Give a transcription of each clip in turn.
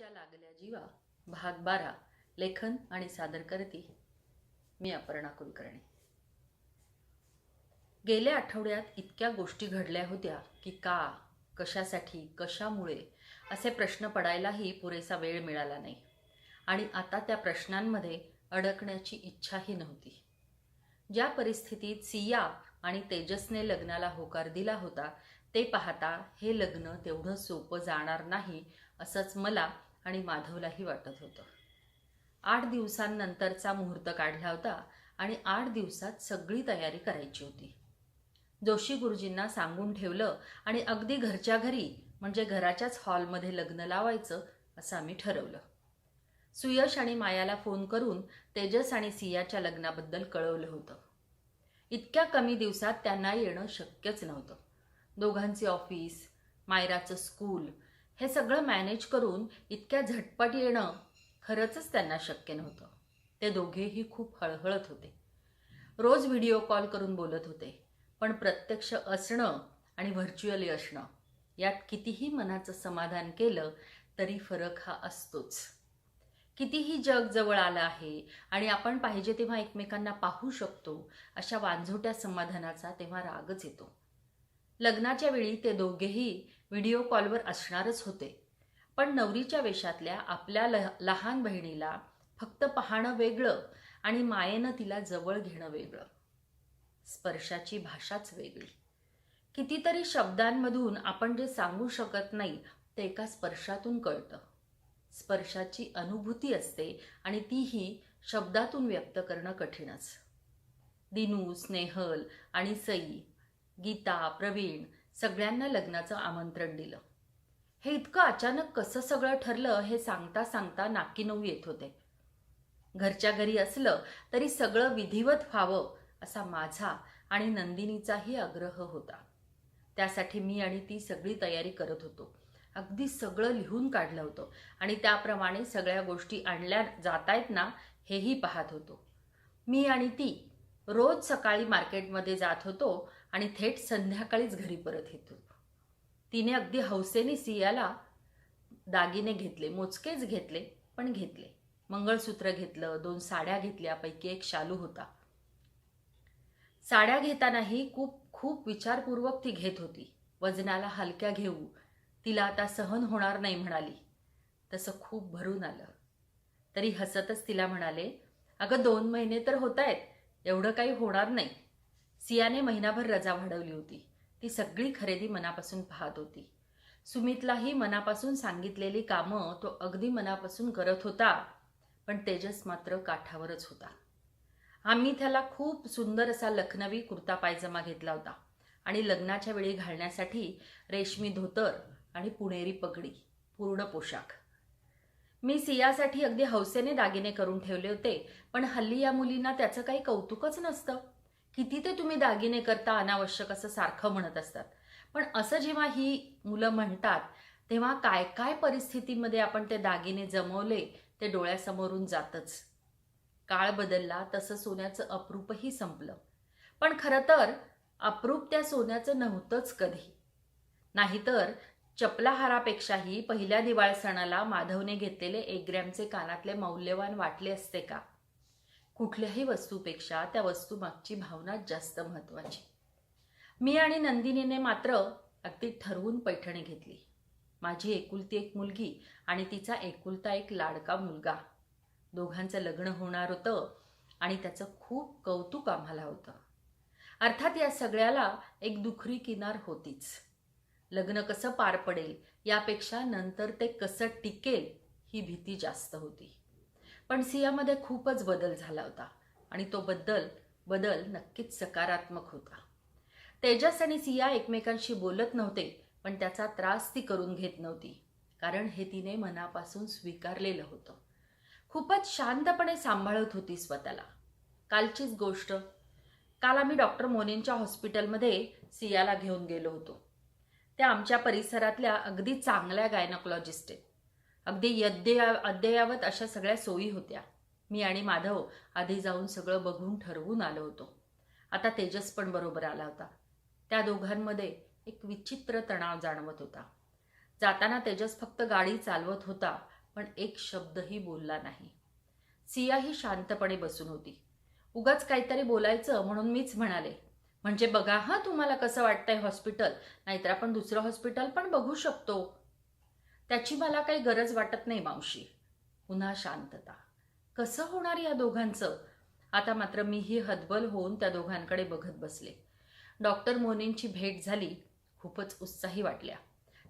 माझ्या लागल्या जीवा भाग बारा लेखन आणि सादर करते मी अपर्णा कुलकर्णी. गेल्या आठवड्यात इतक्या गोष्टी घडल्या होत्या की का कशासाठी कशामुळे असे प्रश्न पडायलाही पुरेसा वेळ मिळाला नाही. आणि आता त्या प्रश्नांमध्ये अडकण्याची इच्छाही नव्हती. ज्या परिस्थितीत सिया आणि तेजसने लग्नाला होकार दिला होता ते पाहता हे लग्न तेवढं सोपं जाणार नाही असंच मला आणि माधवलाही वाटत होतं. आठ दिवसांनंतरचा मुहूर्त काढला होता आणि आठ दिवसात सगळी तयारी करायची होती. जोशी गुरुजींना सांगून ठेवलं आणि अगदी घरच्या घरी म्हणजे घराच्याच हॉलमध्ये लग्न लावायचं असं आम्ही ठरवलं. सुयश आणि मायाला फोन करून तेजस आणि सियाच्या लग्नाबद्दल कळवलं होतं. इतक्या कमी दिवसात त्यांना येणं शक्यच नव्हतं. दोघांचे ऑफिस मायराचं स्कूल हे सगळं मॅनेज करून इतक्या झटपट येणं खरंच त्यांना शक्य नव्हतं. ते दोघेही खूप हळहळत होते. रोज व्हिडिओ कॉल करून बोलत होते पण प्रत्यक्ष असणं आणि व्हर्च्युअली असणं यात कितीही मनाचं समाधान केलं तरी फरक हा असतोच. कितीही जग जवळ आलं आहे आणि आपण पाहिजे तेव्हा एकमेकांना पाहू शकतो अशा वांझोट्या समाधानाचा तेव्हा रागच येतो. लग्नाच्या वेळी ते दोघेही व्हिडिओ कॉलवर असणारच होते. पण नवरीच्या वेशातल्या आपल्या लह लहान बहिणीला फक्त पाहणं वेगळं आणि मायेनं तिला जवळ घेणं वेगळं. स्पर्शाची भाषाच वेगळी. कितीतरी शब्दांमधून आपण जे सांगू शकत नाही ते एका स्पर्शातून कळतं. स्पर्शाची अनुभूती असते आणि तीही शब्दातून व्यक्त करणं कठीणच. दिनू स्नेहल आणि सई गीता प्रवीण सगळ्यांना लग्नाचं आमंत्रण दिलं. हे इतकं अचानक कसं सगळं ठरलं हे सांगता सांगता नाकी नऊ येत होते. घरच्या घरी असलं तरी सगळं विधिवत व्हावं असा माझा आणि नंदिनीचाही आग्रह होता. त्यासाठी मी आणि ती सगळी तयारी करत होतो. अगदी सगळं लिहून काढलं होतं आणि त्याप्रमाणे सगळ्या गोष्टी आणल्या जात आहेत ना हेही पाहत होतो. मी आणि ती रोज सकाळी मार्केटमध्ये जात होतो आणि थेट संध्याकाळीच घरी परत येतो. तिने अगदी हौसेने सियाला दागिने घेतले मोजकेच घेतले पण घेतले. मंगळसूत्र घेतलं दोन साड्या घेतल्यापैकी एक शालू होता. साड्या घेतानाही खूप खूप विचारपूर्वक ती घेत होती. वजनाला हलक्या घेऊ तिला आता सहन होणार नाही म्हणाली. तसं खूप भरून आलं. तरी हसतच तिला म्हणाले अगं दोन महिने तर होत आहेत एवढं काही होणार नाही. सियाने महिनाभर रजा वाढवली होती. ती सगळी खरेदी मनापासून पाहत होती. सुमितलाही मनापासून सांगितलेली कामं तो अगदी मनापासून करत होता पण तेजस मात्र काठावरच होता. आम्ही त्याला खूप सुंदर असा लखनवी कुर्ता पायजमा घेतला होता आणि लग्नाच्या वेळी घालण्यासाठी रेशमी धोतर आणि पुणेरी पगडी पूर्ण पोशाख. मी सियासाठी अगदी हौसेने दागिने करून ठेवले होते पण हल्ली या मुलींना त्याचं काही कौतुकच नसतं. किती ते तुम्ही दागिने करता अनावश्यक असं सारखं म्हणत असतात. पण असं जेव्हा ही मुलं म्हणतात तेव्हा काय काय परिस्थितीमध्ये आपण ते दागिने जमवले ते डोळ्यासमोरून जातच. काळ बदलला तसं सोन्याचं अप्रूपही संपलं. पण खरं तर अप्रूप त्या सोन्याचं नव्हतंच कधी. नाहीतर चपलाहारापेक्षाही पहिल्या दिवाळ सणाला माधवने घेतलेले एक ग्रॅमचे कानातले मौल्यवान वाटले असते का? कुठल्याही वस्तूपेक्षा त्या वस्तूमागची भावनाच जास्त महत्वाची. मी आणि नंदिनीने मात्र अगदी ठरवून पैठणी घेतली. माझी एकुलती एक मुलगी आणि तिचा एकुलता एक लाडका मुलगा. दोघांचं लग्न होणार होतं आणि त्याचं खूप कौतुक आम्हाला होतं. अर्थात या सगळ्याला एक दुखरी किनार होतीच. लग्न कसं पार पडेल यापेक्षा नंतर ते कसं टिकेल ही भीती जास्त होती. पण सियामध्ये खूपच बदल झाला होता आणि तो बदल बदल नक्कीच सकारात्मक होता. तेजस आणि सिया एकमेकांशी बोलत नव्हते पण त्याचा त्रास ती करून घेत नव्हती कारण हे तिने मनापासून स्वीकारलेलं होतं. खूपच शांतपणे सांभाळत होती स्वतःला. कालचीच गोष्ट काल आम्ही डॉक्टर मोनेंच्या हॉस्पिटलमध्ये सियाला घेऊन गेलो होतो. त्या आमच्या परिसरातल्या अगदी चांगल्या गायनॉकॉलॉजिस्ट आहेत अगदी अद्यया अद्ययावत अशा सगळ्या सोयी होत्या. मी आणि माधव आधी जाऊन सगळं बघून ठरवून आलो होतो. आता तेजस पण बरोबर आला होता. त्या दोघांमध्ये एक विचित्र तणाव जाणवत होता. जाताना तेजस फक्त गाडी चालवत होता पण एक शब्दही बोलला नाही. सिया ही शांतपणे बसून होती. उगाच काहीतरी बोलायचं म्हणून मीच म्हणाले म्हणजे बघा हा तुम्हाला कसं वाटतंय हॉस्पिटल? नाहीतर आपण दुसरं हॉस्पिटल पण बघू शकतो. त्याची मला काही गरज वाटत नाही मावशी. पुन्हा शांतता. कसं होणार या दोघांचं? आता मात्र मीही हतबल होऊन त्या दोघांकडे बघत बसले. डॉक्टर मोनींची भेट झाली खूपच उत्साही वाटल्या.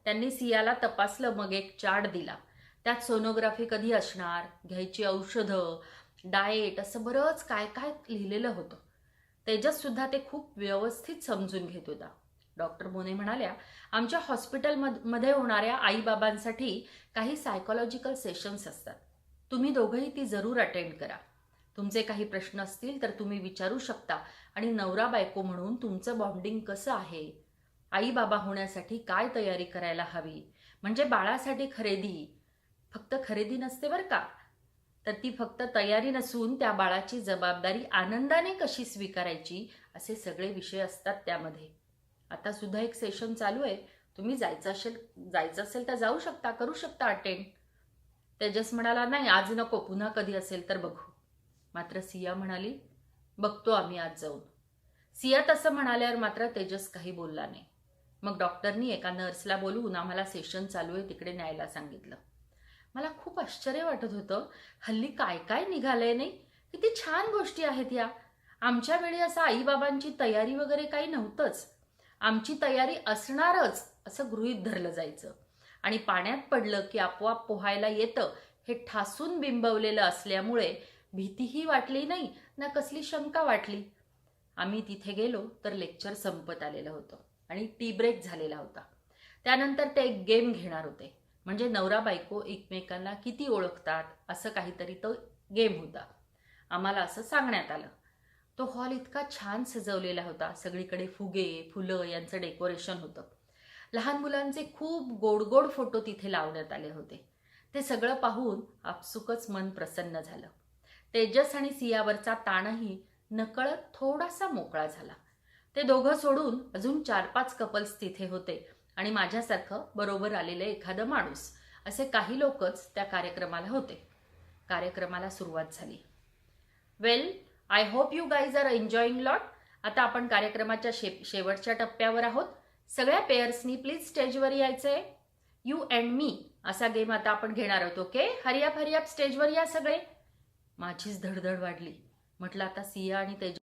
त्यांनी सियाला तपासलं मग एक चार्ट दिला. त्यात सोनोग्राफी कधी असणार घ्यायची औषधं डाएट असं बरंच काय काय लिहिलेलं होतं. तेजस सुद्धा ते खूप व्यवस्थित समजून घेत होता. डॉक्टर मोने म्हणाल्या आमच्या हॉस्पिटलमध्ये होणाऱ्या आईबाबांसाठी काही सायकोलॉजिकल सेशन्स असतात. तुम्ही दोघंही ती जरूर अटेंड करा. तुमचे काही प्रश्न असतील तर तुम्ही विचारू शकता आणि नवरा बायको म्हणून तुमचं बॉन्डिंग कसं आहे? आई बाबा होण्यासाठी काय तयारी करायला हवी? म्हणजे बाळासाठी खरेदी. फक्त खरेदी नसते बरं का? तर ती फक्त तयारी नसून त्या बाळाची जबाबदारी आनंदाने कशी स्वीकारायची असे सगळे विषय असतात त्यामध्ये. आता सुद्धा एक सेशन चालू आहे. तुम्ही जायचं असेल जायचं असेल तर जाऊ शकता करू शकता अटेंड तेजस म्हणाला नाही आज नको पुन्हा कधी असेल तर बघू. मात्र सिया म्हणाली बघतो आम्ही आज जाऊन. सिया तसं म्हणाल्यावर मात्र तेजस काही बोलला नाही. मग डॉक्टरनी एका नर्सला बोलवून आम्हाला सेशन चालू आहे तिकडे न्यायला सांगितलं. मला खूप आश्चर्य वाटत होतं हल्ली काय काय निघालंय नाही? किती छान गोष्टी आहेत या. आमच्या वेळी असं आईबाबांची तयारी वगैरे काही नव्हतंच. आमची तयारी असणारच असं गृहीत धरलं जायचं. आणि पाण्यात पडलं की आपोआप पोहायला येतं हे ठासून बिंबवलेलं असल्यामुळे भीतीही वाटली नाही ना कसली शंका वाटली. आम्ही तिथे गेलो तर लेक्चर संपत आलेलं होतं आणि टी ब्रेक झालेला होता. त्यानंतर ते एक गेम घेणार होते. म्हणजे नवरा बायको एकमेकांना किती ओळखतात असं काहीतरी तो गेम होता. आम्हाला असं सांगण्यात आलं. तो हॉल इतका छान सजवलेला होता. सगळीकडे फुगे फुलं यांचं डेकोरेशन होतं. लहान मुलांचे खूप गोड गोड फोटो तिथे लावण्यात आले होते. ते सगळं पाहून आपसुकच मन प्रसन्न झालं. तेजस आणि सियावरचा ताणही नकळत थोडासा मोकळा झाला. ते दोघं सोडून अजून चार पाच कपल्स तिथे होते आणि माझ्यासारखं बरोबर आलेलं एखादं माणूस असे काही लोकच त्या कार्यक्रमाला होते. कार्यक्रमाला सुरुवात झाली. Well I hope you guys are enjoying lot आता आपण कार्यक्रमाच्या शे शेवटच्या टप्प्यावर आहोत. सगळ्या पेयर्सनी प्लीज स्टेजवर यायचंय. यू अँड मी असा गेम आता आपण घेणार आहोत ओके हरियाप हरियाप स्टेजवर या सगळे. माझीच धडधड वाढली. म्हटलं आता सिया आणि तेज